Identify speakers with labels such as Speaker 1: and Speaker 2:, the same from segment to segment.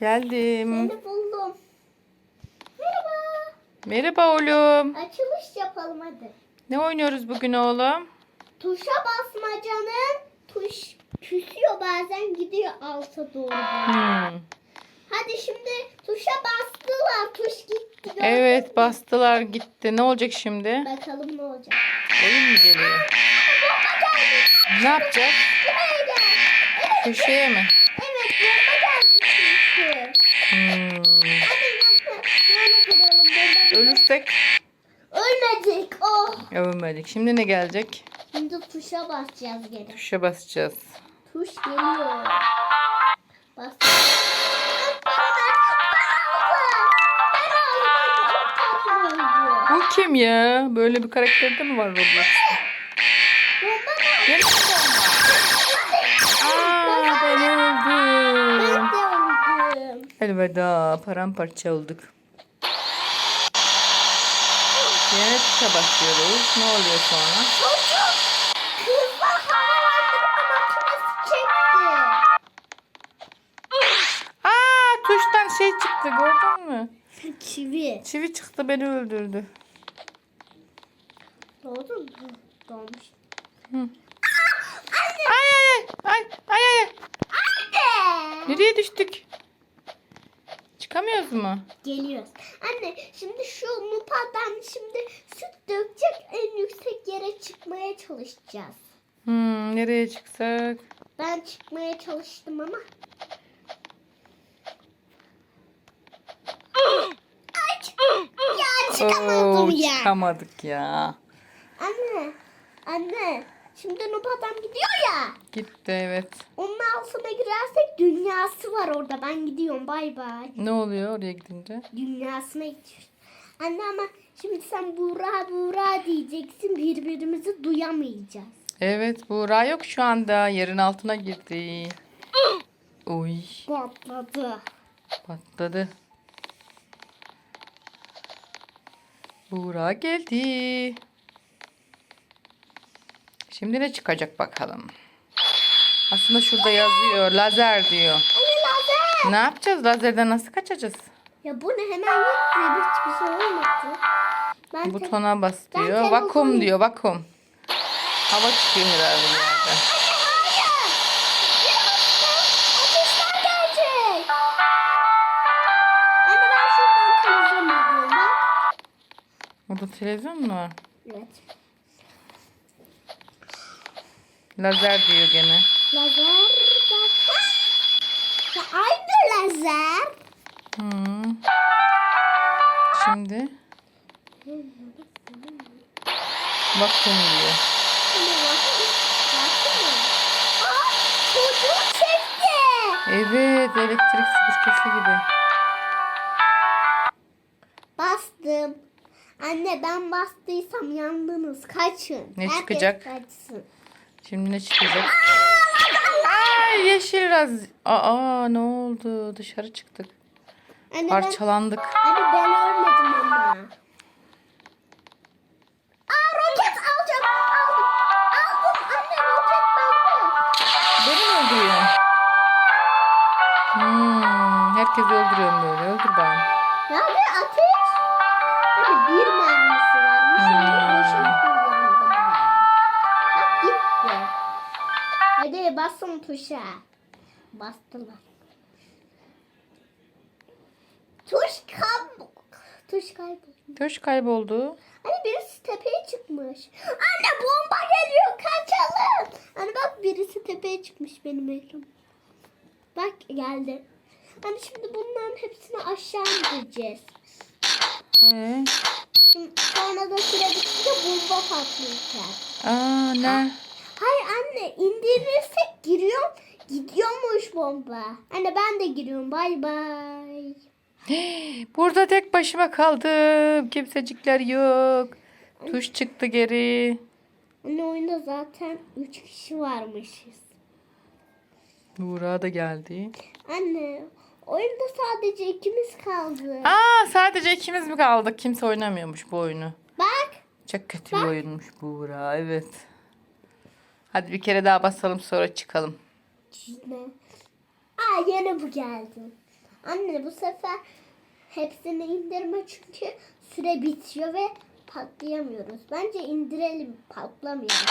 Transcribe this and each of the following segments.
Speaker 1: Geldim.
Speaker 2: Seni buldum. Merhaba.
Speaker 1: Merhaba oğlum.
Speaker 2: Açılış yapalım hadi.
Speaker 1: Ne oynuyoruz bugün oğlum?
Speaker 2: Tuşa basmacanın tuş küsüyor bazen gidiyor alta doğru.
Speaker 1: Hmm.
Speaker 2: Hadi şimdi tuşa bastılar. Tuş gitti. gördün
Speaker 1: Evet
Speaker 2: mü?
Speaker 1: bastılar gitti. Ne olacak şimdi?
Speaker 2: Bakalım ne olacak.
Speaker 1: Oyun mu geliyor? Ne yapacağız?
Speaker 2: Buraya gel. Evet,
Speaker 1: Köşeye mi?
Speaker 2: evet bomba geldi çünkü.
Speaker 1: Hmm.
Speaker 2: Hadi bakın. Böyle duralım. Bomba
Speaker 1: Ölürsek
Speaker 2: Ölmedik. Oh.
Speaker 1: ölmedik. Şimdi ne gelecek?
Speaker 2: Şimdi tuşa basacağız gene.
Speaker 1: Tuşa basacağız.
Speaker 2: Tuş geliyor. Bas.
Speaker 1: Bu kim ya? Böyle bir karakterde mi var Roblox'ta? Elveda paramparça olduk. Yine tuşa basıyoruz. Ne oluyor sonra? Aa tuştan şey çıktı gördün mü?
Speaker 2: Çivi.
Speaker 1: Çivi çıktı beni öldürdü.
Speaker 2: Doğdu mu? Doğmuş.
Speaker 1: Ay ay ay ay ay ay.
Speaker 2: Anne.
Speaker 1: Nereye düştük? Çıkamıyoruz mu?
Speaker 2: Geliyoruz. Anne şimdi şu nupadan şimdi süt dökecek en yüksek yere çıkmaya çalışacağız.
Speaker 1: Hmm, nereye çıksak?
Speaker 2: Ben çıkmaya çalıştım ama. Aç. Ya çıkamadım
Speaker 1: Oo,
Speaker 2: ya.
Speaker 1: çıkamadık ya.
Speaker 2: Anne. Anne. Şimdi nupadan gidiyor ya.
Speaker 1: Gitti evet.
Speaker 2: Onun altına girersek dünyası var orada. Ben gidiyorum. Bay bay.
Speaker 1: Ne oluyor oraya gidince?
Speaker 2: Dünyasına gidiyoruz. Anne ama şimdi sen Buğra Buğra diyeceksin. Birbirimizi duyamayacağız.
Speaker 1: Evet Buğra yok şu anda. Yerin altına girdi. Uy
Speaker 2: Patladı.
Speaker 1: patladı. Buğra geldi. Şimdi ne çıkacak bakalım. Aslında şurada yazıyor. Lazer diyor.
Speaker 2: Anne lazer.
Speaker 1: Ne yapacağız? Lazerden nasıl kaçacağız?
Speaker 2: Ya bu ne hemen gitti. Hiçbir şey olmadı. Ben
Speaker 1: Butona bas diyor. Vakum diyor. Vakum. Hava çıkıyor herhalde. bir yerde.
Speaker 2: Hayır. Ateşler gelecek. Anne ben şuradan televizyon izliyorum bak.
Speaker 1: Burada televizyon mu var?
Speaker 2: Evet.
Speaker 1: Lazer diyor gene.
Speaker 2: Lazer bak. Ya aynı lazer.
Speaker 1: Hmm. Şimdi diyor.
Speaker 2: Aa, çocuğu çekti.
Speaker 1: Evet elektrik süpürgesi gibi.
Speaker 2: Bastım. Anne ben bastıysam yandınız. Kaçın.
Speaker 1: Ne
Speaker 2: Herkes
Speaker 1: çıkacak?
Speaker 2: Kaçsın.
Speaker 1: Şimdi ne çıkacak? Ay yeşil raz. Aa ne oldu? Dışarı çıktık.
Speaker 2: Anne ben,
Speaker 1: Parçalandık.
Speaker 2: anne ben ölmedim ama. Aa roket alacağım. Aldım. Aldım. Anne roket bende.
Speaker 1: Beni mi öldürüyorsun? Hmm, herkes öldürüyorum böyle. Öldür bana.
Speaker 2: Nerede ateş? Hadi bir mermisi varmış. Şimdi
Speaker 1: Hmm.
Speaker 2: Hadi basın tuşa. Bastılar. Tuş kayb... Tuş kayboldu.
Speaker 1: Tuş kayboldu.
Speaker 2: Anne birisi tepeye çıkmış. Anne bomba geliyor kaçalım. Anne bak birisi tepeye çıkmış benim ekranım. Bak geldi. Anne şimdi bunların hepsini aşağı indireceğiz.
Speaker 1: Ee,
Speaker 2: Şimdi sonra da süre bitince bomba patlayacak.
Speaker 1: aa ne?
Speaker 2: Hayır anne indirirsek giriyor gidiyormuş bomba. Anne ben de giriyorum bay bay.
Speaker 1: Burada tek başıma kaldım. Kimsecikler yok. Tuş çıktı geri.
Speaker 2: Anne oyunda zaten 3 kişi varmışız.
Speaker 1: Buğra da geldi.
Speaker 2: Anne oyunda sadece ikimiz kaldı.
Speaker 1: Aa sadece ikimiz mi kaldık? Kimse oynamıyormuş bu oyunu.
Speaker 2: Bak.
Speaker 1: Çok kötü bir oyunmuş Buğra. Evet. Hadi bir kere daha basalım sonra çıkalım.
Speaker 2: Ne? Aa yine bu geldi. Anne bu sefer hepsini indirme çünkü süre bitiyor ve patlayamıyoruz. Bence indirelim patlamayalım.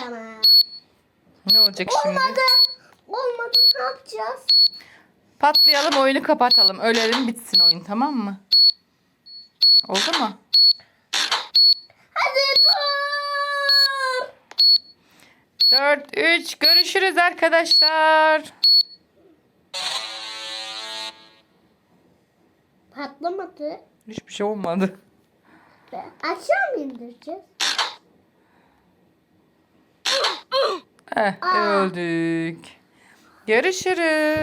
Speaker 2: Tamam.
Speaker 1: Ne olacak şimdi?
Speaker 2: Olmadı. Olmadı ne yapacağız?
Speaker 1: Patlayalım oyunu kapatalım. Ölelim bitsin oyun tamam mı? Oldu mu?
Speaker 2: Hadi dur.
Speaker 1: 4 3 görüşürüz arkadaşlar.
Speaker 2: Patlamadı.
Speaker 1: Hiçbir şey olmadı.
Speaker 2: Aşağı mı indireceğiz?
Speaker 1: Eh,
Speaker 2: Aa.
Speaker 1: öldük. Görüşürüz.